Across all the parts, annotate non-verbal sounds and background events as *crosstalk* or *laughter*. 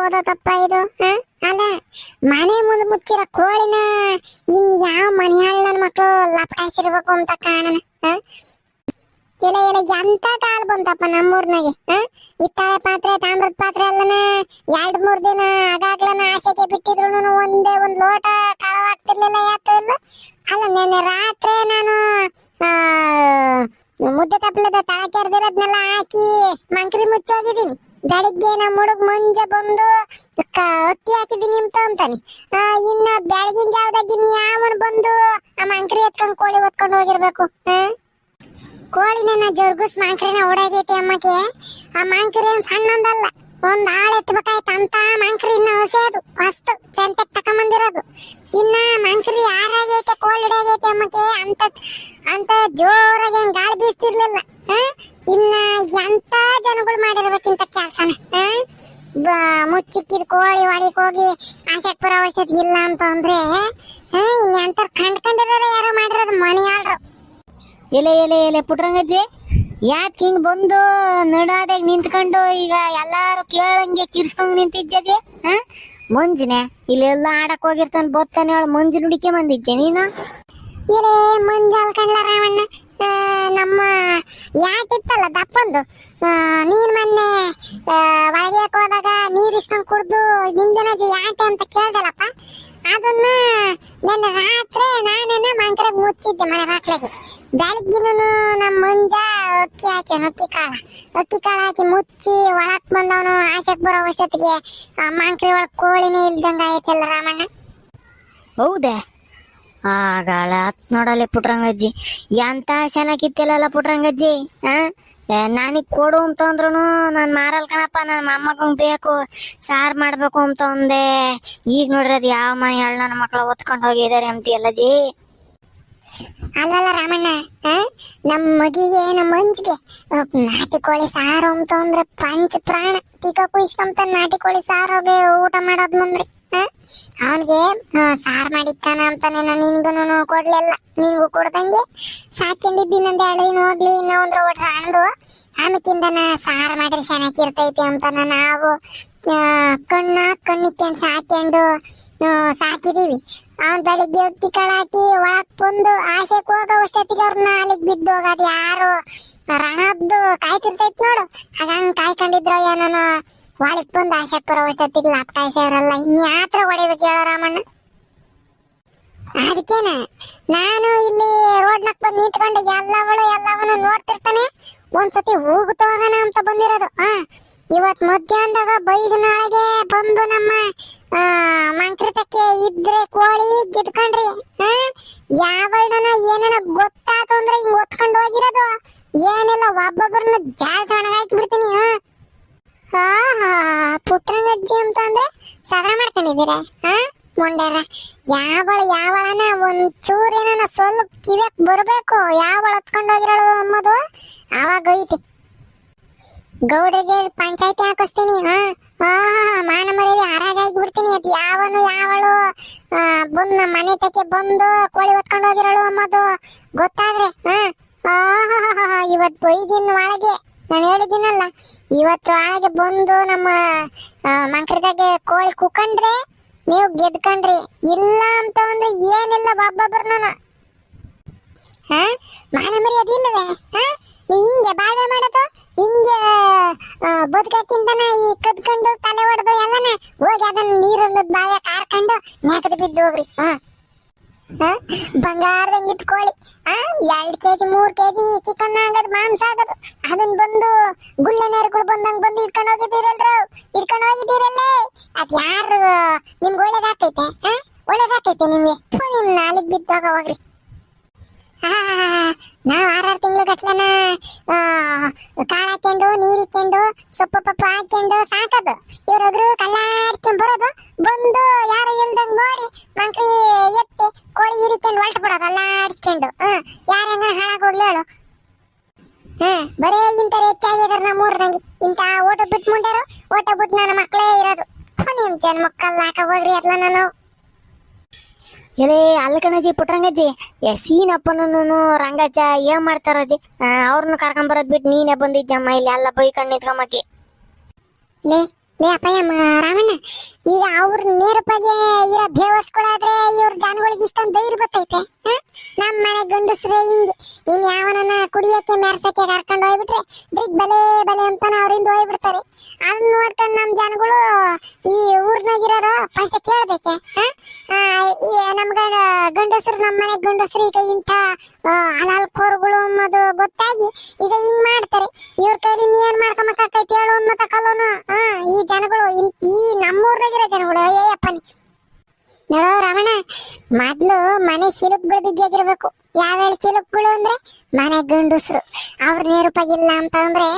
ಯಾತ್ತೋದಪ್ಪ ಇದು? ಅಲ್ಲ, ಮನೆ ಮುಂದೆ ಮುಚ್ಚಿರೋ ಕೋಳಿನ ಇನ್ ಯಾವ ಮನೆ ನನ್ನ ಮಕ್ಕಳು ಲಪಟಾಯಿಸಿರ್ಬೇಕು ಅಂತ ಕಾಣನ? ಇಲ್ಲ ಇಲ್ಲ ಎಂತ ಕಾಲ್ ಬಂತಪ್ಪ ನಮ್ಮೂರ್ನಾಗೆ, ಹ? ಹಿತ್ತಾಳೆ ಪಾತ್ರೆ, ತಾಮ್ರದ ಪಾತ್ರೆ ಎಲ್ಲನ ಎರಡ್ ಮೂರ್ ದಿನ ಆಗಾಗ್ಲನ ಆಸೆಗೆ ಬಿಟ್ಟಿದ್ರು ಒಂದೇ ಒಂದ್ ಲೋಟ ಕಳವಾಗ್ತಿರ್ಲಿಲ್ಲ ಇಲ್ಲ ಅಲ್ಲ, ನೆನ್ನೆ ರಾತ್ರಿ ನಾನು ಮುದ್ದೆ ತಪ್ಪಲದ ತಳ ಕೆರ್ದಿರೋದ್ನೆಲ್ಲ ಹಾಕಿ ಮಂಕ್ರಿ ಮುಚ್ಚೋಗಿದ್ದೀನಿ ಬೆಳಿಗ್ಗೆ ನಮ್ಮ ಹುಡುಗ ಮುಂಜೆ ಬಂದು, ಅಕ್ಕಿ ಹಾಕಿದ್ದೀನಿ ಅಂತ ಅಂತಾನೆ ಇನ್ನ ಬೆಳಗಿನ ಜಾವದಾಗ ಇನ್ ಯಾವನ್ ಬಂದು ಆ ಮಂಕರಿ ಎತ್ಕೊಂಡ್ ಕೋಳಿ ಹೊತ್ಕೊಂಡ್ ಹೋಗಿರ್ಬೇಕು ಕೋಳಿ ನನ್ನ ಜರ್ಗುಸ್ ಮಾಂಕ್ರಿನ ಓಡಾಗೈತಿ ಅಮ್ಮಕ್ಕೆ ಆ ಮಾಂಕ್ರಿ ಏನ್ ಸಣ್ಣದಲ್ಲ, ಒಂದ್ ಆಳ್ ಎತ್ತಬೇಕಾಯ್ತು ಅಂತ ಮಾಂಕ್ರಿ ಇನ್ನ ಹೊಸದು ಅಷ್ಟು ಸೆಂಟೆಕ್ ತಕೊಂಬಂದಿರೋದು. ಇನ್ನ ಮಾಂಕ್ರಿ ಯಾರಾಗೈತೆ ಕೋಳಿ ಹಿಡಿಯಾಗೈತೆ ಅಮ್ಮಕ್ಕೆ ಅಂತ ಅಂತ ಜೋರಾಗಿ ಗಾಳಿ ಬೀಸ್ತಿರ್ಲಿಲ್ಲ? ಇನ್ನ ಎಂತ ಜನಗಳು ಮಾಡಿರ್ಬೇಕಿಂತ ಕೆಲ್ಸನ ಮುಚ್ಚಿಕ್ಕಿದ ಕೋಳಿ ಒಳಗೆ ಹೋಗಿ ಆಸೆಪುರ ಔಷಧಿ ಇಲ್ಲ ಅಂತ ಅಂದ್ರೆ ಆ, ಇನ್ನೆಂತ ಕಂಡ್ಕೊಂಡಿರೋರು ಯಾರೋ ಮಾಡಿರೋದು ಮನೆ ಆಳ್ರು. ಎಲೆ ಎಲೆ ಎಲೆ ಪುಟ್ರಂಗಜ್ಜಿ ಯಾಕೆ ಹಿಂಗ್ ಬಂದು ನಡಾದಾಗ ನಿಂತ್ಕೊಂಡು ಈಗ ಎಲ್ಲಾರು ಕೇಳಂಗೆ ಕಿರ್ಸ್ಕೊಂಡ್ ನಿಂತಿದ್ದೆ ಹ ಮುಂಜಿನೆ ಇಲ್ಲೆಲ್ಲ ಆಡಕ್ ಹೋಗಿರ್ತಾನ ಬತ್ತಾನೆ ಅವಳು ಮುಂಜಿ ಹುಡುಕಿ ಬಂದಿದ್ದೆ ನೀನು? ಮುಂಜಾಲ್ ಕಣ್ಲ ರಾಮಣ್ಣ ನಮ್ಮ ಯಾಟಿತ್ತಲ್ಲ ದಪ್ಪಂದು? ಆ, ನೀನ್ ಮೊನ್ನೆ ಒಳಗೆ ಹೋದಾಗ ನೀರ್ ಇಸ್ಕೊಂಡ್ ಕುಡ್ದು ನಿಂದಿನ ಯಾಟೆ ಅಂತ ಕೇಳ್ದಲ್ಲಪ್ಪ ಅದನ್ನ ನನ್ನ ರಾತ್ರಿ ನಾನೇನ ಮಂಕ್ರಾಗ ಮುಚ್ಚಿದ್ದೆ ಮನೆ ರಾತ್ರಿಗೆ ಬೆಳಗ್ಗಿನೂ ನಮ್ಮ ಮುಂಜ ಅಕ್ಕಿ ಹಾಕಿ ಅಕ್ಕಿ ಕಾಳ. ಅಕ್ಕಿ ಕಾಳ ಹಾಕಿ ಮುಚ್ಚಿ ಒಳಕ್ ಬಂದವನು ಆಸೆಕ್ ಬರೋ ವರ್ಷತ್ತಿಗೆ ಮಂಕ್ರಿ ಒಳಗ್ ಕೋಳಿನೇ ಇಲ್ದಂಗ ಆಯ್ತಲ್ಲ ರಾಮಣ್ಣ? ಹೌದೇ? ಆಗಾಳ ಹತ್ ನೋಡಲೆ ಪುಟ್ರಂಗಜ್ಜಿ. ಎಂತ ಚೆನ್ನಾಗಿತ್ತಿಲ್ಲಲ್ಲ ಪುಟ್ರಂಗಜ್ಜಿ, ಆ? ನಾನಿಗ್ ಕೊಡು ಅಂತಂದ್ರು ನಾನ್ ಮಾರಲ್ ಕಣಪ್ಪ ನನ್ನ ಮೊಮ್ಮಗಂಗ್ ಬೇಕು, ಸಾರ್ ಮಾಡ್ಬೇಕು ಅಂತ ಅಂದೆ. ಈಗ ನೋಡ್ರಿ ಯಾವ ಮನೆ ಹೇಳ ನನ್ನ ಮಕ್ಳು ಓದ್ಕೊಂಡ್ ಹೋಗಿದಾರೆ ಅಂತೀಯಲ್ಲ ಜಿ. ಅಲ್ಲಲ್ಲ ರಾಮಣ್ಣ? ನಮ್ ಮಗಿಗೆ ನಮ್ಮ ಮಂಜಿಗೆ ನಾಟಿ ಕೋಳಿ ಸಾರು ಅಂತ ಅಂದ್ರೆ ಪಂಚ ಪ್ರಾಣ. ಟೀಕ ಕುಯ್ಸ್ಕೊಂತ ನಾಟಿ ಕೋಳಿ ಸಾರೋಗೆ ಊಟ ಮಾಡೋದ್ ಮುಂದ್ರಿ. ಅವನಿಗೆ ಸಾರ್ ಮಾಡಿತ್ತಾನ ಅಂತಾನೆ ನಾನು ನಿನ್ಗೂ ಕೊಡ್ಲಿಲ್ಲ ನಿನ್ಗೂ ಕೊಡ್ದಂಗೆ ಸಾಕೊಂಡಿದ್ದೀನಂದ ಎರಡು ದಿನ ಹೋಗ್ಲಿ, ಇನ್ನೂ ಒಂದ್ರ ಒಟ್ಟು ಸಣ್ಣದು ಆಮೇಕಿಂದನ ಸಾರು ಮಾಡಿರಿ ಚೆನ್ನಾಗಿರ್ತೈತಿ ಅಂತ ನಾವು ಕಣ್ಣ ಕಣ್ಣಿಕ್ಕೊಂಡು ಸಾಕೊಂಡು ಸಾಕಿದೀವಿ. ಅವ್ನ್ ಬೆಳಿಗ್ಗೆ ಅಕ್ಕಿ ಕಳಾಕಿ ಒಳಕ್ ಬಂದು ಹೋಗೋ ಅಷ್ಟೊತ್ತಿಗೆ ಅವ್ರನ್ನ ಅಲ್ಲಿಗೆ ಬಿದ್ದು ಹೋಗೋದು ಯಾರು. ರಣದ್ದು ಕಾಯ್ತಿರ್ತೈತ್ ನೋಡು. ಹಂಗ್ ಕಾಯ್ಕೊಂಡಿದ್ರು ಏನೋ ಒಳಕ್ ಬಂದು ಆಸೆಕ್ ಬರೋ ಅಷ್ಟೊತ್ತಿಗೆ ಲಾಪ್ಟಾಯ್ಸವ್ರಲ್ಲ ಇನ್ಯಾತ್ರ ಹೊಡಿಬೇಕು ಹೇಳೋ ರಾಮಣ್ಣ. ಅದಕ್ಕೇನ ನಾನು ಇಲ್ಲಿ ರೋಡ್ ರೋಡ್ನಾಗ ಬಂದು ನಿಂತ್ಕೊಂಡು. ಎಲ್ಲವಳು ಎಲ್ಲವನ್ನು ನೋಡ್ತಿರ್ತಾನೆ. ಒಂದ್ಸತಿ ಹೋಗುತ್ತ ಹೋಗೋಣ ಅಂತ ಬಂದಿರೋದು. ಹಾ ಇವತ್ ಮಧ್ಯಾಹ್ನದಾಗ ಬೈದ ನಾಳೆಗೆ ಬಂದು ನಮ್ಮ ಮಂಕೃತಕ್ಕೆ ಇದ್ರೆ ಕೋಳಿ ಗೆದ್ಕೊಂಡ್ರಿ ಯಾವಳನ ಏನೇನ ಗೊತ್ತಾತು ಅಂದ್ರೆ ಹಿಂಗ್ ಒತ್ಕೊಂಡು ಹೋಗಿರೋದು? ಏನೆಲ್ಲ ಒಬ್ಬೊಬ್ಬರನ್ನ ಸಣ್ಣ ಹಾಕಿ ಬಿಡ್ತೀನಿ ಹಾ ಹಾ ಪುಟ್ರಂಗಜ್ಜಿ ಅಂತ ಅಂದ್ರೆ ಸಗರ ಮಾಡ್ಕೊಂಡಿದ್ದೀರ ಹಾ ಯಾವಳ, ಯಾವಳನ ಒಂದ್ ಚೂರೇನ ಸ್ವಲ್ಪ ಕಿವ್ಯಾಕ್ ಬರ್ಬೇಕು? ಯಾವಳ ಹೊತ್ಕೊಂಡು ಅಮ್ಮದು ಅವಾಗ ಐತಿ. ಗೌಡರಿಗೆ ಪಂಚಾಯತಿ ಹಾಕಿಸ್ತೀನಿ ಹಾ? ಹಾ ಮಾನ ಮರ್ಯಾದೆ ಹರಾಜಾಗಿ ಬಿಡ್ತೀನಿ. ಅದು ಯಾವನು ಯಾವಳು ಬಂದು ನಮ್ಮ ಮನೆ ತಕ್ಕೆ ಬಂದು ಕೋಳಿ ಹೊತ್ಕೊಂಡು ಹೋಗಿರೋಳು ಅಮ್ಮದು. ಗೊತ್ತಾದ್ರೆ ಹಾ? ಆ, ಇವತ್ ಬೈದಿನ ಒಳಗೆ ನಾನು ಹೇಳಿದ್ದೀನಲ್ಲ ಇವತ್ತು ಒಳಗೆ ಬಂದು ನಮ್ಮ ಮಂಕ್ರದಾಗೆ ಕೋಳಿ ಕುಕ್ಕಂಡ್ರೆ ನೀವು ಗೆದ್ಕೊಂಡ್ರಿ. ಇಲ್ಲ ಅಂತ ಅಂದ್ರೆ ಏನಿಲ್ಲ ನಾನು ಹಾ? ಮಾನ ಮರ್ಯಾದೆ ಇಲ್ಲವೇ? ಹಾ? ನೀ ಹಿಂಗೆ ಬಾಳ್ವೆ ಮಾಡೋದು? ಹಿಂಗೆ ಆ, ಬದುಕಕ್ಕಿಂತನ ಈ ಕದ್ಕೊಂಡು ತಲೆ ಹೊಡೆದು ಎಲ್ಲನ ಹೋಗಿ ಅದನ್ನ ನೀರಲ್ಲದ ಬಾಯ ಕಾರ್ಕೊಂಡು ನೆಕದ ಬಿದ್ದು ಹೋಗ್ರಿ. ಹಾ ಬಂಗಾರದಂಗ್ ಇಟ್ಕೊಳ್ಳಿ ಆ ಎರಡ್ ಕೆಜಿ ಮೂರ್ ಕೆಜಿ ಚಿಕನ್ ಆಗದ್ ಮಾಂಸ ಆಗದು. ಅದನ್ನ ಬಂದು ಗುಳ್ಳೆನರ್ಗಳು ಬಂದಂಗ್ ಬಂದು ಇಟ್ಕೊಂಡು ಹೋಗಿದ್ದೀರಲ್ರು? ಇಟ್ಕೊಂಡು ಹೋಗಿದ್ದೀರಲ್ಲೇ? ಅದ್ ಯಾರು ನಿಮ್ಗೆ ಒಳ್ಳೇದಾಗ್ತೈತೆ ಹಾ ಒಳ್ಳೇದಾಗ್ತೈತೆ ನಿಮ್ಗೆ. ನಿಮ್ಮ ನಿಮ್ ನಾಲಿಗ್ ಬಿದ್ದಾಗ ಹೋಗ್ರಿ. ಆ, ನಾವ್ ಆರಾರು ತಿಂಗಳು ಗಟ್ಲನ ಕಾಳು ಹಾಕೊಂಡು ನೀರು ಇಕ್ಕೊಂಡು ಸೊಪ್ಪು ಪಪ್ಪು ಹಾಕೊಂಡು ಸಾಕದು. ಇವ್ರೊಬ್ರು ಕಲ್ಲಾಡ್ಕೊಂಡು ಬರೋದು. ಬಂದು ಯಾರು ಇಲ್ದಂಗ್ ನೋಡಿ ಮಂಕ್ರಿ ಎತ್ತಿ ಕೋಳಿ ಇರಿಕೊಂಡು ಹೊಲ್ಟ್ ಬಿಡೋದು ಅಲ್ಲಾಡ್ಸ್ಕೊಂಡು ಹ್ಮ್. ಯಾರು ಹೆಂಗ ಹಾಳಾಗೋಗ್ಲಿ ಹೇಳು. ಹ್ಞೂ ಬರೇ ಇಂಥವ್ರು ಹೆಚ್ಚಾಗಿದಾರೆ ನಮ್ಮ ಊರ್ದಂಗೆ ಇಂಥ ಓಟ ಬಿಟ್ಟು ಮುಂಡಾರು, ಓಟ ಬಿಟ್ಟು ನನ್ನ ಮಕ್ಕಳೇ ಇರೋದು. ನಿಮ್ಮ ನಿಮ್ ಜನ ಮಕ್ಕಳು ಹಾಕ ಹೋಗ್ರಿ ಅಟ್ಲ ನಾನು. ಎಲೇ ಅಲ್ಲ ಕಣಜಿ ಪುಟ್ರಂಗಜ್ಜಿ ಎ ಸೀನಪ್ಪನೂ ರಂಗಜ್ಜ, ಏನ್ ಮಾಡ್ತಾರಜ್ಜಿ ಅವ್ರನ್ನ ಕರ್ಕೊಂಬರೋದ್ ಬಿಟ್ಟು ನೀನೇ ಬಂದಿದ್ದಮ್ಮ ಇಲ್ಲಿ ಎಲ್ಲ ಬೈಕಂಡ್ ನಿಂತ್ಕೊಂಬಕಿ ಲೇ ಲೇ ಅಪ್ಪಯ್ಯ ರಾಮಣ್ಣ, ಈಗ ಅವ್ರ ನೇರಪಾಗೆ ಇರೋ ಬೇವಸ್ಗಳಾದ್ರೆ ಇವ್ರ ಜನಗಳಿಗೆ ಇಷ್ಟೊಂದು ಧೈರ್ಯ ಬರ್ತೈತೆ ನಮ್ಮ ನಮ್ ಮನೆ ಗಂಡಸ್ರೆ ಹಿಂಗೆ. ಇನ್ ಯಾವನನ್ನ ಕುಡಿಯಕ್ಕೆ ಮೆರ್ಸಕ್ಕೆ ಕರ್ಕೊಂಡು ಹೋಗ್ಬಿಟ್ರೆ ಡ್ರಿಗ್ ಬಲೆ ಬಲೆ ಅಂತ ಅವರಿಂದ ಹೋಗ್ಬಿಡ್ತಾರೆ. ಅದನ್ನ ನಮ್ಮ ಜನಗಳು ಈ ಊರ್ನಾಗಿರೋರು ಫಸ್ಟ್ ಕೇಳ್ಬೇಕೆ. ಹ? ಆ, ಈ ನಮ್ ಗಂಡಸರು ನಮ್ಮ ಮನೆ ಗಂಡಸರು ಈಗ ಇಂಥ ಹಲಾಲ್ ಕೋರುಗಳು ಅನ್ನೋದು ಗೊತ್ತಾಗಿ ಈಗ ಹಿಂಗ್ ಮಾಡ್ತಾರೆ. ಇವ್ರ ಕೈಲಿ ಏನ್ ಮಾಡ್ಕೊಂಬಕೈತಿ ಹೇಳು ಅನ್ನೋ ತಕಲೋನು ಈ ಜನಗಳು ಈ ನಮ್ಮೂರ್ನಾಗಿರೋ ಜನಗಳು ಏಯಪ್ಪನಿ ನೋಡೋ ರಮಣ ಮೊದ್ಲು ಮನೆ ಚಿಲುಕ್ಗಳು ಬಿಗಿಯಾಗಿರ್ಬೇಕು ಯಾವ್ಯಾವ ಚಿಲುಕ್ಗಳು ಅಂದ್ರೆ? ಮನೆ ಗಂಡಸ್ರು. ಅವ್ರ ನೇರುಪಾಗಿಲ್ಲ ಅಂತ ಅಂದ್ರೆ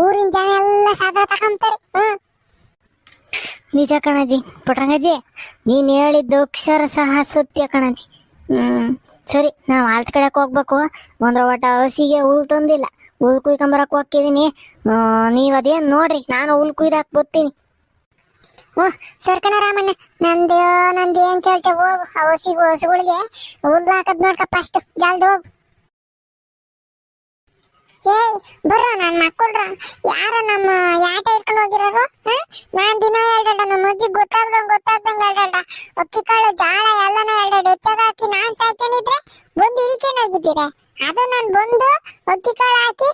ಊರಿನ ಜನ ಎಲ್ಲ ಸಾದಾ ತಗೊಂತಾರೆ. ಹ್ಮ್. ನಿಜ ಕಣಜಿ ಪುಟ್ರಂಗಜ್ಜಿ ನೀನ್ ಹೇಳಿದ್ದು ಅಕ್ಷರ ಸಹ ಸತ್ಯ ಕಣಜಿ. ಹ್ಮ್. ಸರಿ, ನಾವು ಆಲ್ತ್ ಕಡೆಕ್ ಹೋಗ್ಬೇಕು. ಒಂದ್ರ ಒಟ್ಟ ಹಸಿಗೆ ಹುಲ್ ತಂದಿಲ್ಲ. ಹುಲ್ ಕುಯ್ಕೊಂಬರಕ್ ಹೋಗ್ತಿದೀನಿ. ನೀವ್ ಅದೇನ್ ನೋಡ್ರಿ, ನಾನು ಹುಲ್ ಕುಯ್ದಾಕ್ ಬರ್ತೀನಿ. ಹ್ಮ್ ಸರ್ಕಣ ರಾಮಣ್ಣ. ನಂದು ನಂದು ಏನ್ ಕೇಳ್ತೆ ಹೋಗು. ಹಸಿಗೆ ಹಸಿಗು ಹಸುಗಳಿಗೆ ಹುಲ್ಲು ಹಾಕದ್ ನೋಡ್ಕ ಫಸ್ಟ್ ಜಲ್ದಿ ಹೋಗು. ಏಯ್, ಬರ್ರ, ನನ್ ಮಕ್ಕಳ್ರ ಯಾರ ನಮ್ಮ ಯಾಟ ಇಟ್ಕೊಂಡು ಹೋಗಿರೋರು? ನಾನ್ ದಿನ ಹೇಳ್ದಡ ನಮ್ಮ ಅಜ್ಜಿ ಗೊತ್ತಾಗ್ದಂಗ್ ಗೊತ್ತಾಗ್ದಂಗ್ ಹೇಳ್ದಡ ಅಕ್ಕಿ ಕಾಳು ಜಾಳ ಎಲ್ಲನ ಹೇಳ್ದಡ ಹೆಚ್ಚಾಗ ಹಾಕಿ ನಾನ್ ಸಾಯ್ಕೊಂಡಿದ್ರೆ ಬಂದು ಇಳಿಕೊಂಡು ಹೋಗಿದ್ದೀರ? ಅದು ನಾನು ಬಂದು ಅಕ್ಕಿ ಕಾಳು ಹಾಕಿ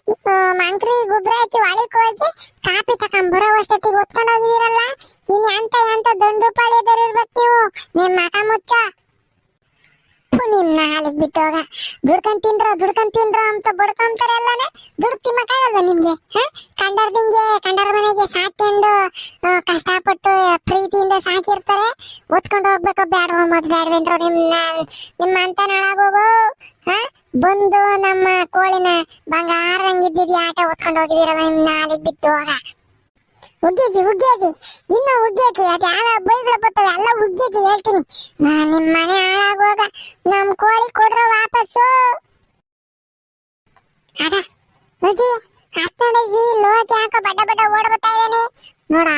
ಮಾಂಕ್ರಿ ಗೊಬ್ಬರ ಹಾಕಿ ಒಳಕ್ ಹೋಗಿ ಕಾಪಿ ತಕೊಂಡ್ ಬರೋ ವಸತಿಗೆ ಹೊತ್ಕೊಂಡು ಹೋಗಿದಿರಲ್ಲ? ಇನ್ ಎಂತ ಎಂತ ದಂಡು ಪಾಳ್ಯದವ್ರು ಇರ್ಬೇಕು ನೀವು, ನಿಮ್ ಮಕ ಮುಚ್ಚ. ನಿಮ್ಮ ಹಾಲಿಗೆ ಬಿಟ್ಟೋಗ ದುಡ್ಕೊಂಡ್ ತಿನ್ರ ದುಡ್ಕೊಂಡ್ ತಿನ್ರ ಅಂತ ಬಡ್ಕೊಂತಾರೆ ಎಲ್ಲಾನೆ ದುಡ್ಡು ತಿಮ್ಮಕ್ಕಾಗಲ್ವಾ ನಿಮ್ಗೆ? ಕಂಡರ್ದಿಂಗೆ, ಕಂಡರ ಮನೆಗೆ ಸಾಕೊಂಡು ಕಷ್ಟಪಟ್ಟು ಪ್ರೀತಿಯಿಂದ ಸಾಕಿರ್ತಾರೆ. ಒತ್ಕೊಂಡು ಹೋಗ್ಬೇಕು ಬೇಡ ಮತ್ ಬೇಡವೇನ್ರು ನಿಮ್ಮ ನಿಮ್ಮ ಅಂತ ನಾಳಾಗೋಗು ಬಂದು ನಮ್ಮ ಕೋಳಿನ ಬಂಗಾರಂಗಿದ್ದಿದ್ಯ ಆಟ ಹೊತ್ಕೊಂಡು ಹೋಗಿದ್ದೀರಲ್ಲ ನಿಮ್ ನಾಲಿಗ್ ಬಿಟ್ಟು ಹೋಗ ಉಗ್ಗೇಜಿ ಉಗ್ಗೇಜಿ, ಇನ್ನು ಉಗ್ಗೇಜಿ, ಅದು ಯಾವ ಬೈಗಳು ಬರ್ತವೆ ಎಲ್ಲ ಉಗ್ಗೇಜಿ ಹೇಳ್ತೀನಿ. ನಾ ನಿಮ್ ಮನೆ ಹಾಳಾಗುವಾಗ ನಮ್ ಕೋಳಿ ಕೊಡ್ರೋ ವಾಪಸ್ಸು. ಅದ ಅಜ್ಜಿ ಹತ್ತಡಜಿ ಲೋಕಿ ಬರ್ತಾ ಇದ್ದಾನೆ. ನೋಡ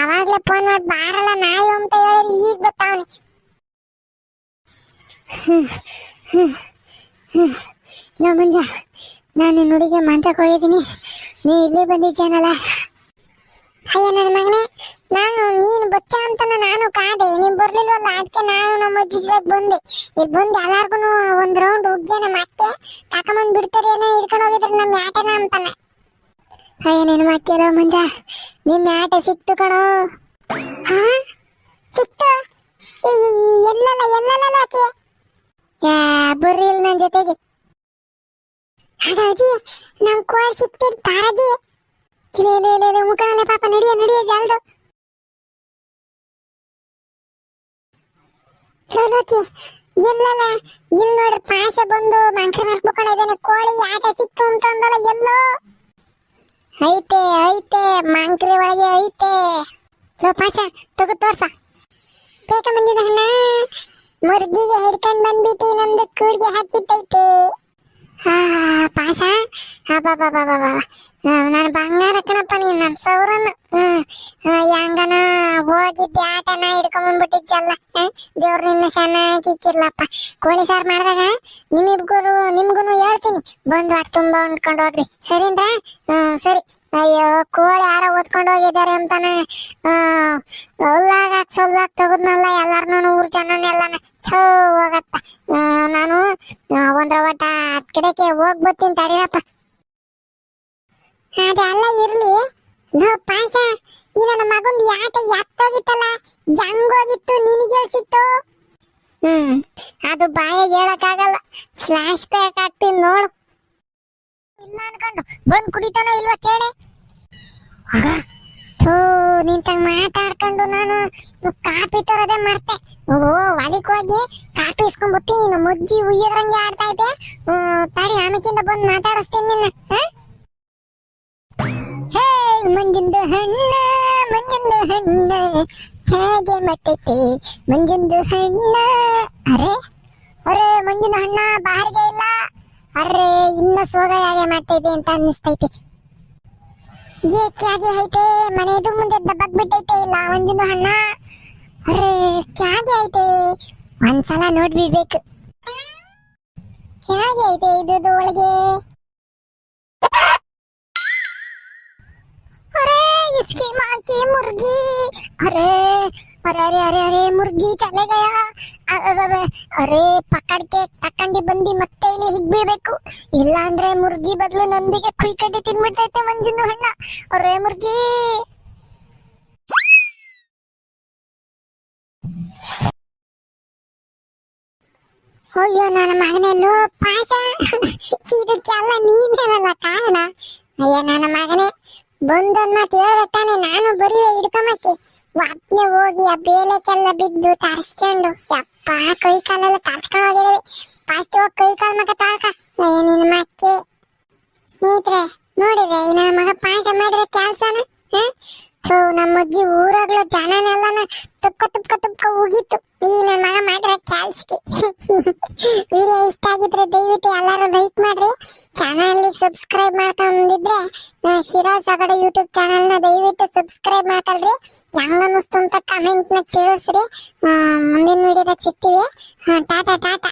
ಫೋನ್ ಮಾಡಿ ಬಾರಲ್ಲ ಅಂತ ಹೇಳಿ ಈಗ ಬರ್ತಾವನಿ. ಲೋ ಮಂಜ, ನಾನು ನಿನ್ನ ಹುಡುಗಿ ಮಂತಕ್ಕೆ ಹೋಗಿದ್ದೀನಿ. ನೀ ಇಲ್ಲಿ ಬಂದಿದ್ದೇನಲ್ಲ ಅಯ್ಯ, ನನ್ನ ಮಗನೇ, ನಾನು ನೀನು ಬಚ್ಚ ಅಂತ ನಾನು ಕಾದೆ. ನೀನ್ ಬರ್ಲಿಲ್ವಲ್ಲ? ಅದಕ್ಕೆ ನಾನು ನಮ್ಮ ಜೊತೆ ಬಂದೆ. ಇಲ್ಲಿ ಬಂದು ಎಲ್ಲಾರ್ಗು ಒಂದು ರೌಂಡ್ ಉಗ್ಗೆ ನಮ್ಮ ಅಕ್ಕೆ ತಕೊಂಬಂದು ಬಿಡ್ತಾರೆ ಏನೋ? ಹಿಡ್ಕೊಂಡು ಹೋಗಿದ್ರೆ ನಮ್ಮ ಆಟನ ಅಂತಾನೆ. ಅಯ್ಯ, ನಿನ್ನ ಮಕ್ಕಿರೋ ಮಂಜ. ನಿಮ್ ಆಟ ಸಿಕ್ತು ಕಣೋ. ಹಾ? ಸಿಕ್ತು? ಎಲ್ಲ ಎಲ್ಲಲ್ಲ ಆಕೆ ಬರ್ರಿ ಇಲ್ಲಿ ನನ್ನ ಜೊತೆಗೆ. ಅದಾಜಿ, ನಮ್ ಕೋಲ್ ಸಿಕ್ತಿದ್ ತಾರಾಜಿ. ಚಿಲೆ ಲೇ ಲೇ ಲೇ ಮುಖನಲ್ಲ ಪಾಪ, ನಡಿಯ ನಡಿಯ ಜಲ್ದು. ಲೋಲೋಕಿ ಎಲ್ಲಲ್ಲ ಇಲ್ಲಿ ನೋಡ್ರಿ, ಪಾಯಸ ಬಂದು ಮಂಕ್ರ ಮೇಲೆ ಇದ್ದಾನೆ ಕೋಳಿ ಆಟ ಸಿಕ್ತು ಅಂತ ಅಂದಲ್ಲ, ಎಲ್ಲೋ. ಐತೆ ಐತೆ, ಮಂಕ್ರಿ ಒಳಗೆ ಐತೆ. ಲೋ ಪಾಸ ತಗೋ ತೋರ್ಸ. ಬೇಕ ಬಂದಿದ ಹಣ್ಣ ಮುರ್ಗಿಗೆ ಹಿಡ್ಕೊಂಡ್ ಬಂದ್ಬಿಟ್ಟಿ, ನಮ್ದು ಕೂಡಿಗೆ ಹಾಕ್ಬಿಟ್ಟೈತೆ ಹಾ ಪಾಸ ಹಾ, ಬಾ ಬಾ ಬಾ ಬಾ ಬಾ ನಾನು ಬಂಗಾರ ಕಣಪ್ಪ, ನೀನ್ ನನ್ ಸೌರನ್. ಹ್ಮ್ ಹೋಗಿ ಹೋಗಿದ್ದೆ, ಆಟನ ಹಿಡ್ಕೊಂಬಂದ್ಬಿಟ್ಟಿದ್ದಲ್ಲ ದೇವ್ರ ನಿನ್ನ ಚೆನ್ನಾಗಿ ಇಕ್ಕಿರ್ಲಪ್ಪ. ಕೋಳಿ ಸಾರು ಮಾಡಿದಾಗ ನಿಮ್ಮಿಬ್ಗುರು, ನಿಮ್ಗುನು ಹೇಳ್ತೀನಿ. ಬಂದು ಅಟ್ ತುಂಬಾ ಉಂಡ್ಕೊಂಡು ಹೋಗ್ರಿ ಸರಿನಾ ಹ್ಮ್, ಸರಿ. ಅಯ್ಯೋ, ಕೋಳಿ ಯಾರೋ ಓದ್ಕೊಂಡು ಹೋಗಿದ್ದಾರೆ ಅಂತಾನೆ. ಹುಲ್ಲಾಗ ಸೊಲ್ಲಾಗ ತೆಗದ್ನಲ್ಲ ಎಲ್ಲಾರ್ನು ಊರ್ ಜನನೆಲ್ಲ ಛೋ, ಹೋಗತ್ತ. ನಾನು ಒಂದ್ರ ಒಟ್ಟ ಹತ್ ಕಡೆಗೆ ಹೋಗ್ ಬರ್ತೀನಿ ಅದೆಲ್ಲ ಇರ್ಲಿ. ಲೋ, ಪಾಯ್ಸ. ಈ ನನ್ನ ಮಗಂದು ಯಾಟ ಎತ್ತೋಗಿತ್ತಲ್ಲ. ಹೆಂಗೋಗಿತ್ತು ನಿನಗೆ ಸಿಕ್ತು ಹ್ಮ್, ಅದು ಬಾಯಿಗೆ ಹೇಳಕ್ಕಾಗಲ್ಲ. ಫ್ಲಾಶ್ ಬ್ಯಾಕ್ ಆಗ್ತೀನಿ ನೋಡು. ಇಲ್ಲ ಅನ್ಕೊಂಡು ಬಂದ್ ಕುಡಿತಾನೋ ಇಲ್ವಾ ಕೇಳಿ. ನಿಂತಂಗ್ ಮಾತಾಡ್ಕೊಂಡು ನಾನು ಕಾಪಿ ತರೋದೇ ಮರ್ತೆ. ಓ ಹೊಲಿಕ್ ಹೋಗಿ ಕಾಪಿ ಇಸ್ಕೊಂಡ್ಬತ್ತೀನಿ ನಮ್ಮ ಮುಜ್ಜಿ ಉಯ್ಯದ್ರಂಗೆ ಆಡ್ತಾ ಇದ್ದೆ ತಡಿ, ಆಮೇಕಿಂದ ಬಂದು ಮಾತಾಡಿಸ್ತೀನಿ ನಿನ್ನ, ಹೇ? ಮಂಜಿಂದು ಹಣ್ಣ ಮಂಜಿಂದು ಹಣ್ಣ ಹೇಗೆ ಮಟ್ಟೈತೆ, ಮಂಜಿಂದು ಹಣ್ಣ. ಅರೆ ಅರೆ ಮಂಜಿನ ಹಣ್ಣ ಬಾರಿಗೆ ಇಲ್ಲ. ಅರೆ, ಇನ್ನ ಸೋಗ ಹೇಗೆ ಮಾಡ್ತೈತಿ ಅಂತ ಅನ್ನಿಸ್ತೈತೆ. ಕ್ಯಾಗೆ ಐತೆ? ಮನೆದು ಮುಂದೆ ದಬ್ಬಕ್ ಬಿಟ್ಟೈತೆ ಇಲ್ಲ ಒಂದಿನ ಹಣ್ಣ ಅರೆ ಕ್ಯಾಗೆ ಐತೆ? ಒಂದ್ಸಲ ನೋಡ್ಬಿಡ್ಬೇಕು ಕ್ಯಾಗೆ ಐತೆ ಇದ್ರದ್ದು ಒಳಗೆ? ಅರೆ, ಇಸ್ಕಿ ಮಾಕಿ ಮುರ್ಗಿ. ಅರೆ अरे अरे अरे अरे अरे मुर्गी चले गया ಅ- ಅ- ಅ- ಅರೆ ಪಕಡ್ಕೆ ತಕೊಂಡಿ ಬಂದಿ ಮತ್ತೆ ಇಲ್ಲಿ ಹಿಗ್ ಬೀಳ್ಬೇಕು ಇಲ್ಲ ಅಂದ್ರೆ ಮುರ್ಗಿ ಬದಲು ನಂದಿಗೆ ಕುಯ್ ಕಡ್ಡಿ ತಿನ್ಬಿಡ್ತೈತೆ ಮಂಜಿನ ಹಣ್ಣ ಅರೆ ಮುರ್ಗಿ ಅಯ್ಯೋ ನನ್ನ ಮಗನೆಲ್ಲೋ ಪಾಸ ಇದಕ್ಕೆಲ್ಲ ನೀನೇನಲ್ಲ ಕಾರಣ ಅಯ್ಯ ನನ್ನ ಮಗನೇ ಬಂದೊಂದ್ ಮಾತು ಹೇಳ್ದೆ ತಾನೆ ನಾನು ಬರೀವೆ ಹಿಡ್ಕೊಂಬಕ್ಕೆ ಒಬ್ನೇ ಹೋಗಿ ಆ ಬೇಲೆಕ್ಕೆಲ್ಲ ಬಿದ್ದು ತರ್ಸ್ಕೊಂಡು, ಯಪ್ಪ ಕೈ ಕಾಲೆಲ್ಲ ತರ್ಸ್ಕೊಂಡು ಹೋಗಿದ್ದೀವಿ. ಫಸ್ಟ್ ಹೋಗಿ ಕೈ ಕಾಲು ಮಗ ತಾಳ್ಕ ನಿನ್ನ ಮಕ್ಕೆ ಸ್ನೇಹಿತರೆ, ನೋಡಿದ್ರೆ ಈ ನನ್ನ ಮಗ ಪಾಯಸ ಮಾಡಿರೋ ಕೆಲಸನ ಸೊ ನಮ್ಮ ಅಜ್ಜಿ ಊರಾಗ್ಲೋ ಜನನೆಲ್ಲನ ತುಪ್ಪ ತುಪ್ಪ ತುಪ್ಪ ಹೋಗಿತ್ತು ಈ ನನ್ನ ಮಗ ಮಾಡಿರೋ ಕೆಲ್ಸಕ್ಕೆ. *laughs* ವಿಡಿಯೋ ಇಷ್ಟ ಆಗಿದ್ರೆ ದಯವಿಟ್ಟು ಎಲ್ಲರೂ ಲೈಕ್ ಸಬ್ಸ್ಕ್ರೈಬ್ ಮಾಡ್ಕೊಂಡಿದ್ರೆ ಶಿರಾಜ್ ಸಾಗರ ಯೂಟ್ಯೂಬ್ ಚಾನಲ್ನ ದಯವಿಟ್ಟು ಸಬ್ಸ್ಕ್ರೈಬ್ ಮಾಡ್ಕೊಳ್ರಿ. ಹೆಂಗ ಅನ್ನಿಸ್ತು ಅಂತ ಕಮೆಂಟ್ನ ತಿಳಿಸ್ರಿ. ಮುಂದಿನ ವಿಡಿಯೋದಾಗ ಸಿಗ್ತೀವಿ. ಟಾಟಾ ಟಾಟಾ.